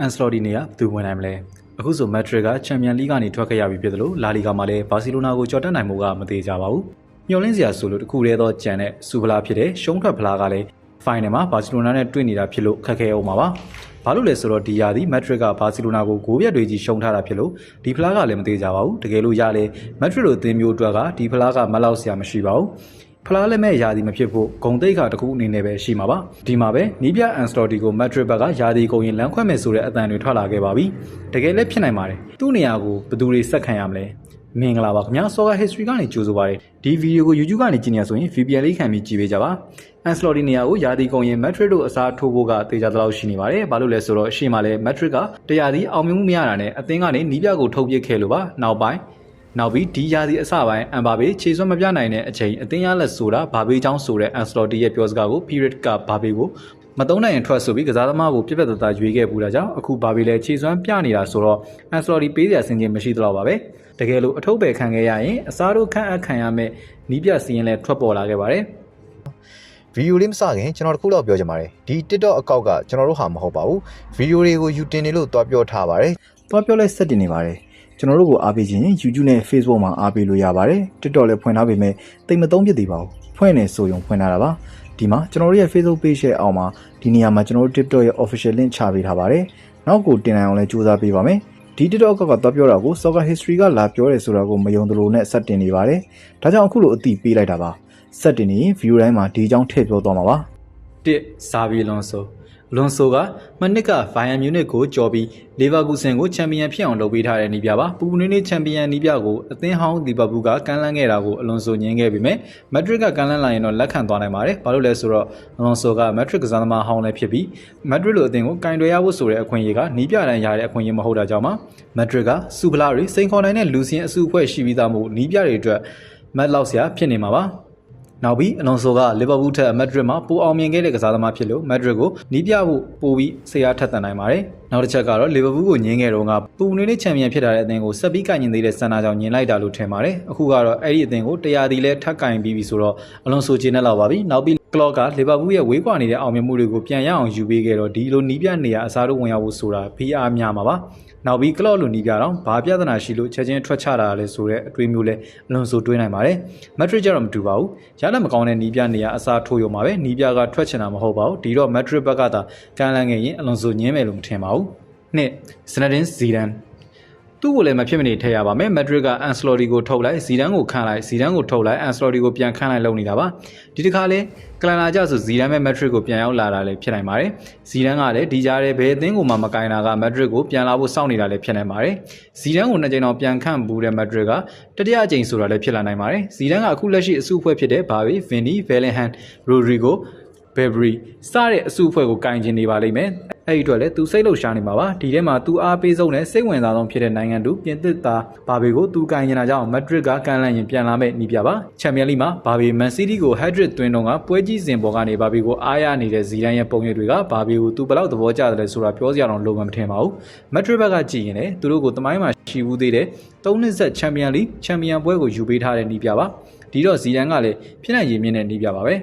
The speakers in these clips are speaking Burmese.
အန်စလော်ဒီနေကဘယ်သူဝင်နိုင်မလဲအခုဆိုမက်ဒရစ်ကချန်ပီယံလိကနေထွက်ခဲ့ရပြီဖြစ်တယ်လို့လာလီဂါမှာလည်းဘာစီလိုနာကိုကြော်တက်နိုင်မှုကမသေးကြပါဘူးမျှော်လင့်စရာဆိုလို့တခုတည်းသောကြံတဲ့စူဖလားဖြစ်တဲ့ရှုံးထွက်ဖလားကလည်းဖိုင်နယ်မှာဘာစီလိုနာနဲ့တွေ့နေတာဖြစ်လို့ခက်ခဲအောင်ပါပါဘာလို့လဲဆိုတော့ဒီယာဒီမက်ဒရစ်ကဘာစီလိုနာကိုဂိုးပြတ်တွေကြီးရှုံးထားတာဖြစ်လို့ဒီဖလားကလည်းမသေးကြပါဘူးတကယ်လို့ရလေမက်ဒရစ်လိုအသင်းမျိုးအတွက်ကဒီဖလားကမလောက်စရာမရှိပါဘူး ဖလားလက်မဲ့ယာဒီမဖြစ်ဖို့ဂုံတိတ်ခါတစ်ခုအနေနဲ့ပဲရှိမှာပါဒီမှာပဲနီးပြအန်စတော်တီကိုမက်ဒရစ်ဘက်ကယာဒီကုန်ရင်လမ်းခွဲမယ်ဆိုတဲ့အတန်တွေထွက်လာခဲ့ပါပြီတကယ်လည်းဖြစ်နိုင်ပါတယ်သူ့နေရာကိုဘယ်သူတွေဆက်ခံရမလဲမင်္ဂလာပါခင်ဗျာ Soccer History ကနေကြိုဆိုပါရစေဒီဗီဒီယိုကို YouTube ကနေကြည့်နေရဆိုရင် VPN လေးခံပြီးကြည့်ပေးကြပါအန်စလော်ဒီနေရာကိုယာဒီကုန်ရင် Madrid တို့အစားထိုးဖို့ကတေချာသလောက်ရှိနေပါတယ်ဘာလို့လဲဆိုတော့အရှိမလဲ Madrid ကတရားဒီအောင်မြင်မှုမရတာနဲ့အသင်းကနေနီးပြကိုထုတ်ပစ်ခဲ့လို့ပါနောက်ပိုင်း နောက်ပြီးဒီယာဒီအစပိုင်းအမ်ဘာဘေခြေစွမ်းမပြနိုင်တဲ့အချိန်အသင်းရလက်ဆိုတာဘာဘေချောင်းဆိုတဲ့အန်စလော်တီရဲ့ပြောစကားကို period ကဘာဘေကိုမတုံးနိုင်ရင်ထွက်ဆိုပြီးကစားသမားကိုပြက်ပြက်တသားရွေးခဲ့ပူတာကြောင့်အခုဘာဘေလဲခြေစွမ်းပြနေတာဆိုတော့အန်စလော်တီပေးစရာစင်ချင်းမရှိတော့ပါပဲတကယ်လို့အထုပ်ပဲခံခဲ့ရရင်အစားတို့ခန့်အပ်ခံရမဲ့နီးပြစီရင်လဲထွက်ပေါ်လာခဲ့ပါတယ်ဗီဒီယိုလေးမစခင်ကျွန်တော်တခုတော့ပြောချင်ပါတယ်ဒီ TikTok အကောင့်ကကျွန်တော်တို့ဟာမဟုတ်ပါဘူးဗီဒီယိုတွေကိုယူတင်နေလို့တွားပြောထားပါတယ်သွားပြောလဲဆက်တင်နေပါတယ် ကျွန်တော်တို့ကိုအားပေးခြင်း YouTube နဲ့ Facebook မှာအားပေးလို့ရပါတယ် TikTok လည်းဖွင့်ထားပေမဲ့တိတ်မသုံးဖြစ်သေးပါဘူးဖွင့်နေဆိုရင်ဖွင့်ထားတာပါဒီမှာကျွန်တော်တို့ရဲ့ Facebook page ရဲ့အောက်မှာဒီနေရာမှာကျွန်တော်တို့ TikTok ရဲ့ official link ချပေးထားပါတယ်နောက်ကိုတင်နိုင်အောင်လည်းစူးစမ်းပေးပါမယ်ဒီ TikTok ကသွားပြောတာကို Soccer History ကလာပြောတယ်ဆိုတာကိုမယုံသလိုနဲ့ဆက်တင်နေပါတယ်ဒါကြောင့်အခုလိုအတိပေးလိုက်တာပါဆက်တင်နေရင် view တိုင်းမှာဒီအကြောင်းထည့်ပြောသွားမှာပါတစ်ဇာဗီလွန်ဆို လွန်ဆိုကမနစ်ကဗိုင်ယန်မြူနစ်ကိုကြော်ပြီးလီဗာပူးဆန်ကိုချန်ပီယံဖြစ်အောင်လုပ်ပေးထားတဲ့နီးပြပါပူပူနင်းနင်းချန်ပီယံနီးပြကိုအသင်းဟောင်းလီဗာပူးကကမ်းလှမ်းခဲ့တာကိုအလွန်ဆိုညင်းခဲ့ပေမဲ့မက်ဒရစ်ကကမ်းလှမ်းလာရင်တော့လက်ခံသွားနိုင်ပါတယ်ဘာလို့လဲဆိုတော့အလွန်ဆိုကမက်ဒရစ်ကစားသမားဟောင်းလည်းဖြစ်ပြီးမက်ဒရစ်လိုအသင်းကိုကင်တွယ်ရဖို့ဆိုတဲ့အခွင့်အရေးကနီးပြတန်းရတဲ့အခွင့်အရေးမဟုတ်တာကြောင့်ပါမက်ဒရစ်ကစူပလာတွေစိန်ခေါ်နိုင်တဲ့လူစင်းအစုအဖွဲ့ရှိပြီးသားမို့နီးပြတွေအတွက်မက်လောက်စရာဖြစ်နေမှာပါ နောက်ပြီးအလွန်ဆိုကလီဗာပူးထက်မက်ဒရစ်မှာပိုအောင်မြင်ခဲ့တဲ့ကစားသမားဖြစ်လို့မက်ဒရစ်ကိုနီးပြဖို့ပိုပြီးဆေးအားထက်သန်နိုင်ပါတယ်။နောက်တစ်ချက်ကတော့လီဗာပူးကိုညင်းခဲ့တော့ကပူနေနဲ့ချန်ပီယံဖြစ်လာတဲ့အသင်းကိုဆက်ပြီးကင်ညင်သေးတဲ့စန္ဒာကြောင့်ညင်လိုက်တာလို့ထင်ပါတယ်။အခုကတော့အဲ့ဒီအသင်းကိုတရားဒီလဲထပ်ကင်ပြီးပြီဆိုတော့အလွန်ဆိုချေနဲ့လောက်ပါပြီ။နောက်ပြီး ကလော့ကလီဗာပူးရဲ့ဝေးကွာနေတဲ့အောင်မြင်မှုတွေကိုပြန်ရအောင်ယူပေးခဲ့တော့ဒီလိုနီးပြနေရအစားတို့ဝင်ရောက်ဖို့ဆိုတာ PR များမှာပါ။နောက်ပြီးကလော့လိုနီးပြတော့ဘာပြဿနာရှိလို့ချက်ချင်းထွက်ချတာလဲဆိုတဲ့အတွေးမျိုးလဲအလွန်ဆိုတွေးနိုင်ပါတယ်။မက်ဒရစ်ကျတော့မတူပါဘူး။ရလက်မကောင်းတဲ့နီးပြနေရအစားထိုးရုံပါပဲ။နီးပြကထွက်ချင်တာမဟုတ်ပါဘူး။ဒီတော့မက်ဒရစ်ဘက်ကသာကန်လန်းခဲ့ရင်အလွန်ဆိုညင်းမယ်လို့မထင်ပါဘူး။နှစ်ဇနဒင်ဇီဒန် သူ့ကိုလည်းမဖြစ်မနေထည့်ရပါမယ်မက်ဒရစ်ကအန်စလော်ဒီကိုထုတ်လိုက်ဇီဒန်ကိုခန့်လိုက်ဇီဒန်ကိုထုတ်လိုက်အန်စလော်ဒီကိုပြန်ခန့်လိုက်လုပ်နေတာပါဒီတစ်ခါလဲကလန်နာကြဆိုဇီဒန်မဲ့မက်ဒရစ်ကိုပြန်ရောက်လာတာလည်းဖြစ်နိုင်ပါတယ်ဇီဒန်ကလည်းဒီကြားထဲဘယ်အသင်းကိုမှမကင်တာကမက်ဒရစ်ကိုပြန်လာဖို့စောင့်နေတာလည်းဖြစ်နိုင်ပါတယ်ဇီဒန်ကိုနှစ်ကြိမ်တော့ပြန်ခန့်ဘူးတဲ့မက်ဒရစ်ကတတိယအကြိမ်ဆိုတာလည်းဖြစ်လာနိုင်ပါတယ်ဇီဒန်ကအခုလက်ရှိအစုအဖွဲ့ဖြစ်တဲ့ဘာဗီဗင်နီဗယ်လင်ဟန်ရိုဒရီဂိုဘယ်ဘရီစတဲ့အစုအဖွဲ့ကိုကင်ကျင်နေပါလိမ့်မယ် အဲ့ဒီအတွက်လည်းသူစိတ်လှုပ်ရှားနေမှာပါဒီထဲမှာသူအားပေးဆုံးနဲ့စိတ်ဝင်စားဆုံးဖြစ်တဲ့နိုင်ငံတူပြင်သစ်သားဘာဘေကိုသူကင်ကျင်တာကြောင့်မက်ဒရစ်ကကန်လန့်ရင်ပြန်လာမဲ့နီးပြပါချန်ပီယံလိမှာဘာဘေမန်စီးတီးကိုဟက်ဒရစ်သွင်းတော့ကပွဲကြီးစဉ်ပေါ်ကနေဘာဘေကိုအားရနေတဲ့ဇီဒန်ရဲ့ပုံရိပ်တွေကဘာဘေကိုသူဘယ်လောက်သဘောကျတယ်လဲဆိုတာပြောစရာတော့လိုမှမထင်ပါဘူးမက်ဒရစ်ဘက်ကကြည့်ရင်လည်းသူတို့ကိုတမိုင်းမှာရှိဘူးသေးတယ်၃နှစ်ဆက်ချန်ပီယံလိချန်ပီယံပွဲကိုယူပေးထားတဲ့နီးပြပါဒီတော့ဇီဒန်ကလည်းဖြစ်နိုင်ရည်မြင့်တဲ့နီးပြပါပဲ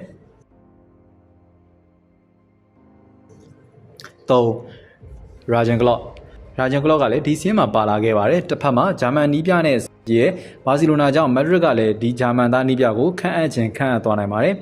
3ရာဂျန်ကလော့ရာဂျန်ကလော့ကလည်းဒီစီးမှာပါလာခဲ့ပါတယ်တစ်ဖက်မှာဂျာမန်နီးပြနဲ့ရဲ့ဘာစီလိုနာကြောင့်မက်ဒရစ်ကလည်းဒီဂျာမန်သားနီးပြကိုခန့်အပ်ခြင်းခန့်အပ်သွားနိုင်ပါတယ်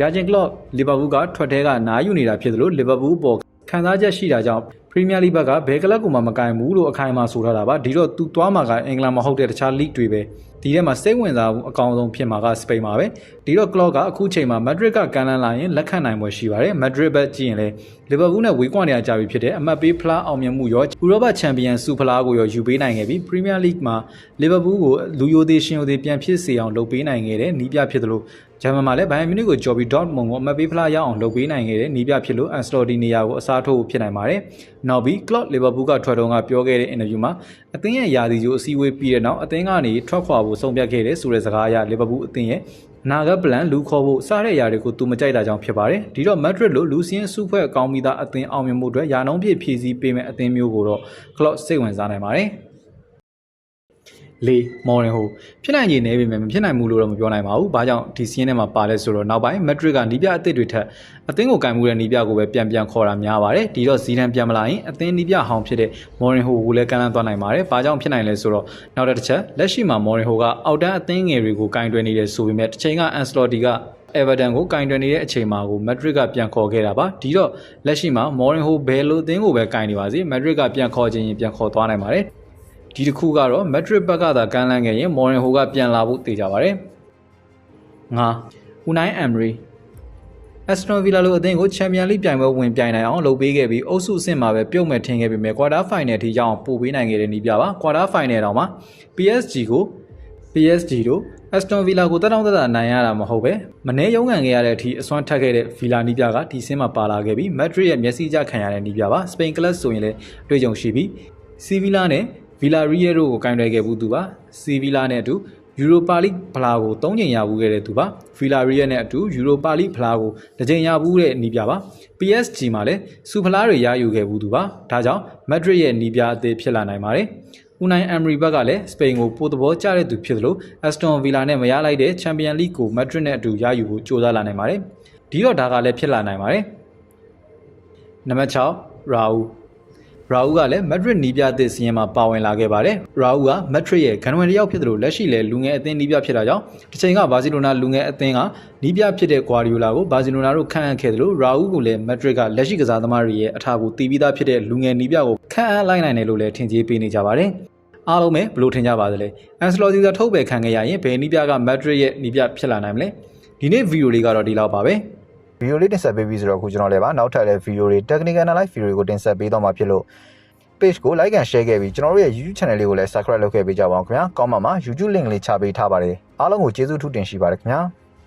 ရာဂျန်ကလော့လီဗာပူးကထွက်ထဲကနားယူနေတာဖြစ်သလိုလီဗာပူးပေါ်ခံစားချက်ရှိတာကြောင့်ပရီးမီးယားလိဘက်ကဘယ်ကလပ်ကိုမှမကင်ဘူးလို့အခိုင်အမာဆိုထားတာပါဒီတော့သူသွားမှာကအင်္ဂလန်မဟုတ်တဲ့တခြားလိတွေပဲ ဒီထဲမှာစိတ်ဝင်စားမှုအကောင်ဆုံးဖြစ်မှာကစပိန်ပါပဲဒီတော့ကလော့ကအခုချိန်မှာမက်ဒရစ်ကကန်လန်လာရင်လက်ခံနိုင်ပွဲရှိပါတယ်မက်ဒရစ်ဘက်ကြည့်ရင်လည်းလီဗာပူးနဲ့ဝေးကွာနေကြပြီဖြစ်တဲ့အမှတ်ပေးဖလားအောင်မြင်မှုရောဥရောပချန်ပီယံဆုဖလားကိုရောယူပေးနိုင်ခဲ့ပြီးပရီးမီးယားလိမှာလီဗာပူးကိုလူယိုသေးရှင်ယိုသေးပြန်ဖြစ်စေအောင်လုပ်ပေးနိုင်ခဲ့တဲ့နီးပြဖြစ်သလိုဂျာမန်မှာလည်းဘိုင်ယန်မြူနစ်ကိုကြော်ပြီးဒေါ့မွန်ကိုအမှတ်ပေးဖလားရအောင်လုပ်ပေးနိုင်ခဲ့တဲ့နီးပြဖြစ်လို့အန်စလော်ဒီနေယာကိုအစားထိုးဖို့ဖြစ်နိုင်ပါတယ်။နောက်ပြီးကလော့လီဗာပူးကထွက်တော့ကပြောခဲ့တဲ့အင်တာဗျူးမှာအသင်းရဲ့ယာတီကျိုးအစည်းအဝေးပြီးတဲ့နောက်အသင်းကနေထွက်ခွာဖို့ဆုံးဖြတ်ခဲ့တဲ့ဆိုတဲ့စကားအရလီဗာပူးအသင်းရဲ့နာဂတ်ပလန်လူခေါ်ဖို့စတဲ့အရာတွေကိုသူမကြိုက်တာကြောင့်ဖြစ်ပါတယ်။ဒီတော့မက်ဒရစ်လိုလူစင်းစုဖွဲ့အကောင်းမိသားအသင်းအောင်မြင်မှုအတွက်ယာနှုံးပြည့်ဖြည့်ဆည်းပေးမဲ့အသင်းမျိုးကိုတော့ကလော့စိတ်ဝင်စားနိုင်ပါတယ်။ ၄မော်ရင်ဟိုဖြစ်နိုင်ကြီးနေပြီမယ်မဖြစ်နိုင်ဘူးလို့တော့မပြောနိုင်ပါဘူး။ဘာကြောင့်ဒီစီးရင်ထဲမှာပါလဲဆိုတော့နောက်ပိုင်း metric ကနီးပြအသစ်တွေထက်အသင်းကိုကင်မှုတဲ့နီးပြကိုပဲပြန်ပြန်ခေါ်တာများပါတယ်။ဒီတော့ဇီဒန်ပြန်မလာရင်အသင်းနီးပြဟောင်းဖြစ်တဲ့မော်ရင်ဟိုကိုလည်းကမ်းလှမ်းသွားနိုင်ပါတယ်။ဘာကြောင့်ဖြစ်နိုင်လဲဆိုတော့နောက်တစ်ချက်လက်ရှိမှာမော်ရင်ဟိုကအောက်တန်းအသင်းငယ်တွေကိုကင်တွယ်နေတယ်ဆိုပေမဲ့တစ်ချိန်က Ancelotti က Everton ကိုကင်တွယ်နေတဲ့အချိန်မှာကို Madrid ကပြန်ခေါ်ခဲ့တာပါဒီတော့လက်ရှိမှာ Mourinho ဘယ်လိုအသင်းကိုပဲကင်နေပါစေ Madrid ကပြန်ခေါ်ခြင်းရင်ပြန်ခေါ်သွားနိုင်ပါတယ် ဒီတစ်ခုကတော့ Madrid ဘက်ကသာကမ်းလှမ်းခဲ့ရင် Mourinho ကပြန်လာဖို့သိကြပါတယ်ငါ Unai Emery Aston Villa လိုအသင်းကို Champions League ပြိုင်ပွဲဝင်ပြိုင်နိုင်အောင်လုပ်ပေးခဲ့ပြီးအုပ်စုအဆင့်မှာပဲပြုတ်မဲ့ထင်ခဲ့ပေမဲ့ Quarter Final ထိရောက်အောင်ပို့ပေးနိုင်ခဲ့တဲ့နီးပြပါ Quarter Final တောင်မှာ PSG ကို PSG တို့ Aston Villa ကိုတက်တောင့်တက်တာနိုင်ရတာမဟုတ်ပဲမနေရုံးကန်ခဲ့ရတဲ့အထိအစွမ်းထက်ခဲ့တဲ့ Villa နီးပြကဒီဆင်းမှာပါလာခဲ့ပြီး Madrid ရဲ့မျက်စိကျခံရတဲ့နီးပြပါ Spain Club ဆိုရင်လည်းတွေ့ကြုံရှိပြီး Sevilla နဲ့ Villarreal တို့ကိုကင်တွယ်ခဲ့ဘူးသူပါ Sevilla နဲ့အတူ Europa League ဖလားကို၃ချိန်ရဘူးခဲ့တဲ့သူပါ Villarreal နဲ့အတူ Europa League ဖလားကိုတစ်ချိန်ရဘူးတဲ့နီးပြပါ PSG မှာလည်းစူဖလားတွေရယူခဲ့ဘူးသူပါဒါကြောင့် Madrid ရဲ့နီးပြအသေးဖြစ်လာနိုင်ပါတယ် Unai Emery ဘက်ကလည်းစပိန်ကိုပိုသဘောကျတဲ့သူဖြစ်သလို Aston Villa နဲ့မရလိုက်တဲ့ Champions League ကို Madrid နဲ့အတူရယူဖို့ကြိုးစားလာနိုင်ပါတယ်။ဒီတော့ဒါကလည်းဖြစ်လာနိုင်ပါတယ်။နံပါတ်6 Raul Raul ကလည်း Madrid နီးပြသစ်စီးရင်မှာပါဝင်လာခဲ့ပါတယ်။ Raul က Madrid ရဲ့ခံဝင်တစ်ယောက်ဖြစ်သလိုလက်ရှိလည်းလူငယ်အသင်းနီးပြဖြစ်တာကြောင့်တစ်ချိန်ကဘာစီလိုနာလူငယ်အသင်းကနီးပြဖြစ်တဲ့ Guardiola ကိုဘာစီလိုနာတို့ခန့်အပ်ခဲ့သလို Raul ကိုလည်း Madrid ကလက်ရှိကစားသမားတွေရဲ့အထာကိုတီးပြီးသားဖြစ်တဲ့လူငယ်နီးပြကိုခန့်အပ်လိုက်နိုင်တယ်လို့လည်းထင်ကြေးပေးနေကြပါတယ်။အားလုံးပဲဘလို့ထင်ကြပါသလဲအန်စလော်တီကထုတ်ပယ်ခံခဲ့ရရင်ဘယ်နီးပြကမက်ဒရစ်ရဲ့နီးပြဖြစ်လာနိုင်မလဲဒီနေ့ဗီဒီယိုလေးကတော့ဒီလောက်ပါပဲ ဗီဒီယိုလေးတင်ဆက်ပေးပြီးဆိုတော့အခုကျွန်တော်လည်းပါနောက်ထပ်လည်းဗီဒီယိုတွေ technical analyze ဗီဒီယိုတွေကိုတင်ဆက်ပေးတော့မှာဖြစ်လို့ page ကို like and share ခဲ့ပြီးကျွန်တော်တို့ရဲ့ YouTube channel လေးကိုလည်း subscribe လုပ်ခဲ့ပေးကြပါအောင်ခင်ဗျာကောင်းပါမှာ YouTube link လေးချပေးထားပါတယ်အားလုံးကိုကျေးဇူးထူးတင်ရှိပါတယ်ခင်ဗျာ